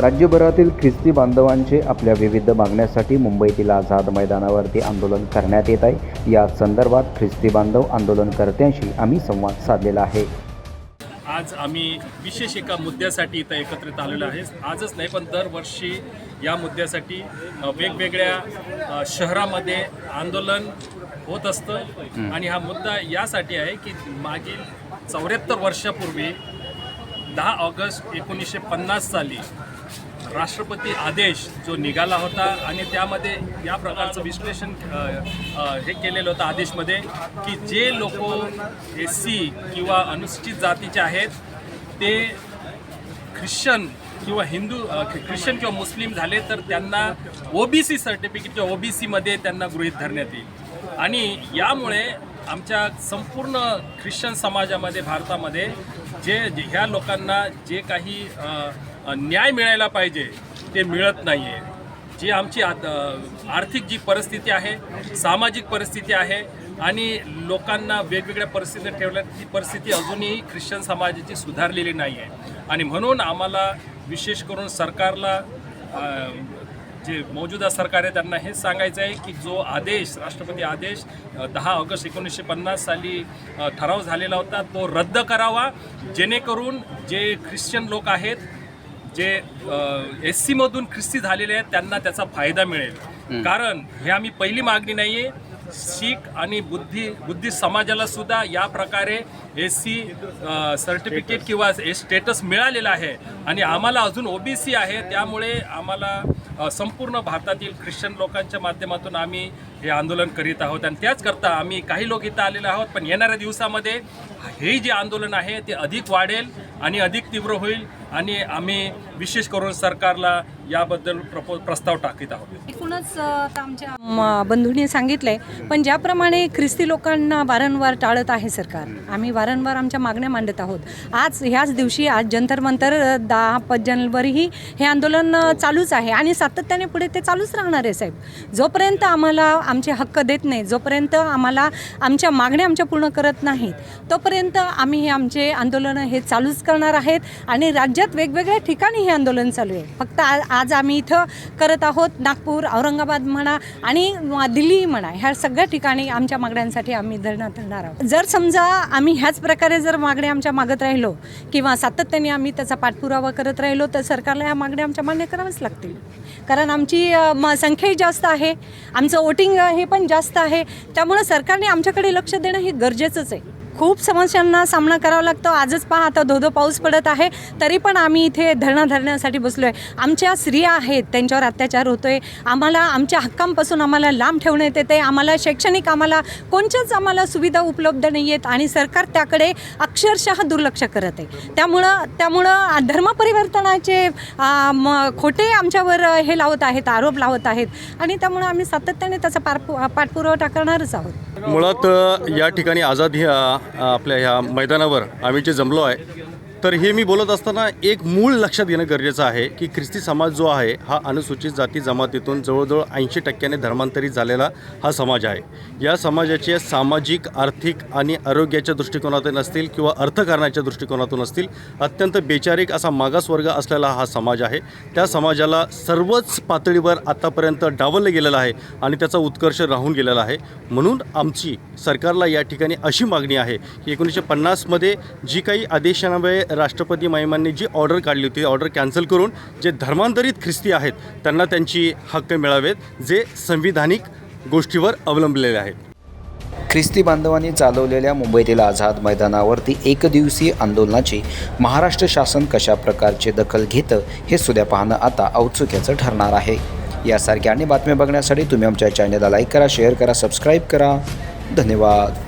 राज्यभरातील ख्रिस्ती बांधवांचे आपल्या विविध मागण्यासाठी मुंबईतील आझाद मैदानावरती आंदोलन करण्यात येत आहे. या संदर्भात ख्रिस्ती बांधव आंदोलनकर्त्यांशी आम्ही संवाद साधलेला आहे. आज आम्ही विशेष एका मुद्द्यासाठी इथं एकत्रित आलेलो आहे. आजच नाही पण दरवर्षी या मुद्द्यासाठी वेगवेगळ्या शहरामध्ये आंदोलन होत असतं. आणि हा मुद्दा यासाठी आहे की मागील चौऱ्याहत्तर वर्षापूर्वी दहा ऑगस्ट एकोणीसशे पन्नास साली राष्ट्रपती आदेश जो निघाला होता आणि त्यामध्ये या प्रकारचं विश्लेषण हे केलेलं होतं आदेशमध्ये की जे लोक एस सी किंवा अनुसूचित जातीचे आहेत ते ख्रिश्चन किंवा हिंदू ख्रिश्चन किंवा मुस्लिम झाले तर त्यांना ओबीसी सर्टिफिकेट किंवा ओबीसीमध्ये त्यांना गृहीत धरण्यात येईल. आणि यामुळे आमच्या संपूर्ण ख्रिश्चन समाजामध्ये भारतामध्ये जे ह्या लोकांना जे काही न्याय मिळायला पाहिजे ते मिळत नाही आहे जी आमची आत- आर्थिक जी परिस्थिती आहे सामाजिक परिस्थिती आहे आणि लोकांना वेगवेगळ्या परिस्थितीत ठेवल्या ती परिस्थिती अजूनही ख्रिश्चन समाजाची सुधारलेली नाही आहे आणि म्हणून आम्हाला विशेष करून सरकारला जे मौजूदा सरकार आहे त्यांना हेच सांगायचं आहे की जो आदेश राष्ट्रपती आदेश दहा ऑगस्ट एकोणीसशे पन्नास साली ठराव झालेला होता तो रद्द करावा जेणेकरून जे ख्रिश्चन लोक आहेत जे एस सीमधून ख्रिस्ती झालेले आहेत त्यांना त्याचा फायदा मिळेल. कारण हे आम्ही पहिली मागणी नाही आहे शीख आणि बुद्धी बुद्धिस्ट समाजाला सुद्धा या प्रकारे एस सी सर्टिफिकेट किंवा स्टेटस मिळालेलं आहे. आणि आम्हाला अजून ओबीसी आहे त्यामुळे आम्हाला संपूर्ण भारतातील ख्रिश्चन लोकांच्या माध्यमातून आम्ही हे आंदोलन करीत आहोत. आणि त्याचकरता आम्ही काही लोक इथं आलेलो आहोत पण येणाऱ्या दिवसामध्ये हे जे आंदोलन आहे ते अधिक वाढेल आणि अधिक तीव्र होईल. आणि आम्ही विशेष करून सरकारला याबद्दल प्रपो प्रस्ताव टाकीत आहोत. एकूणच आता आमच्या बंधूंनी सांगितलंय पण ज्याप्रमाणे ख्रिस्ती लोकांना वारंवार टाळत आहे सरकार आम्ही वारंवार आमच्या मागण्या मांडत आहोत. आज ह्याच दिवशी आज जंतर मंतर दहा पाच हे आंदोलन चालूच आहे आणि सातत्याने पुढे ते चालूच राहणार आहे साहेब. जोपर्यंत आम्हाला आमचे हक्क देत नाही जोपर्यंत आम्हाला आमच्या मागण्या आमच्या पूर्ण करत नाहीत तोपर्यंत आम्ही हे आमचे आंदोलनं हे चालूच करणार आहेत आणि राज्यात वेगवेगळ्या ठिकाणी हे आंदोलन चालू आहे. फक्त आ- आज आम्ही इथं करत आहोत नागपूर औरंगाबाद म्हणा आणि दिल्ली म्हणा ह्या सगळ्या ठिकाणी आमच्या मागण्यांसाठी आम्ही धरणं धरणार आहोत. जर समजा आम्ही ह्याच प्रकारे जर मागण्या आमच्या मागत राहिलो किंवा सातत्याने आम्ही त्याचा पाठपुरावा करत राहिलो तर सरकारला ह्या मागण्या आमच्या मान्य कराव्याच लागतील. कारण आमची म संख्याही जास्त आहे आमचं वोटिंग हे पण जास्त आहे. त्यामुळं सरकारने आमच्याकडे लक्ष देणं हे गरजेचंच आहे. खूप समस्यांना सामना करावा लागतो. आजच पहा आता धोधो पाऊस पडत आहे. तरी पण आम्ही इथे धरणं धरण्यासाठी बसलो आहे आमच्या स्त्रिया आहेत त्यांच्यावर अत्याचार होतो आहे आम्हाला आमच्या हक्कांपासून आम्हाला लांब ठेवण्यात येते. आम्हाला शैक्षणिक आम्हाला कोणच्याच आम्हाला सुविधा उपलब्ध नाही आहेत आणि सरकार त्याकडे अक्षरशः दुर्लक्ष करत आहे. त्यामुळं त्यामुळं धर्मपरिवर्तनाचे खोटे आमच्यावर हे लावत आहेत आरोप लावत आहेत. आणि त्यामुळं आम्ही सातत्याने त्याचा पारपु पाठपुरवठा करणारच आहोत. मुळात या ठिकाणी आझाद आपल्या ह्या मैदानावर आम्ही जे जमलो आहे तर हे मी बोलत असताना एक मूळ लक्षात घेणं गरजेचं आहे की ख्रिस्ती समाज जो आहे हा अनुसूचित जाती जमातीतून जवळजवळ ऐंशी टक्क्याने धर्मांतरित झालेला हा समाज आहे. या समाजाचे सामाजिक आर्थिक आणि आरोग्याच्या दृष्टिकोनातून असतील किंवा अर्थकारणाच्या दृष्टिकोनातून असतील अत्यंत बेचारिक असा मागासवर्ग असलेला हा समाज आहे. त्या समाजाला सर्वच पातळीवर आतापर्यंत डावललं गेलेलं आहे आणि त्याचा उत्कर्ष राहून गेलेला आहे. म्हणून आमची सरकारला या ठिकाणी अशी मागणी आहे की एकोणीसशे पन्नासमध्ये जी काही आदेशान्वये राष्ट्रपती महिमांनी जी ऑर्डर काढली होती ऑर्डर कॅन्सल करून जे धर्मांतरित ख्रिस्ती आहेत त्यांना त्यांची हक्क मिळावेत जे संविधानिक गोष्टीवर अवलंबलेले आहेत. ख्रिस्ती बांधवांनी चालवलेल्या मुंबईतील आझाद मैदानावरती एकदिवसीय आंदोलनाची महाराष्ट्र शासन कशा प्रकारचे दखल घेतं हे सुद्या पाहणं आता औत्सुक्याचं ठरणार आहे. यासारख्या आणि बातम्या बघण्यासाठी तुम्ही आमच्या चॅनलला लाईक करा शेअर करा सबस्क्राईब करा. धन्यवाद.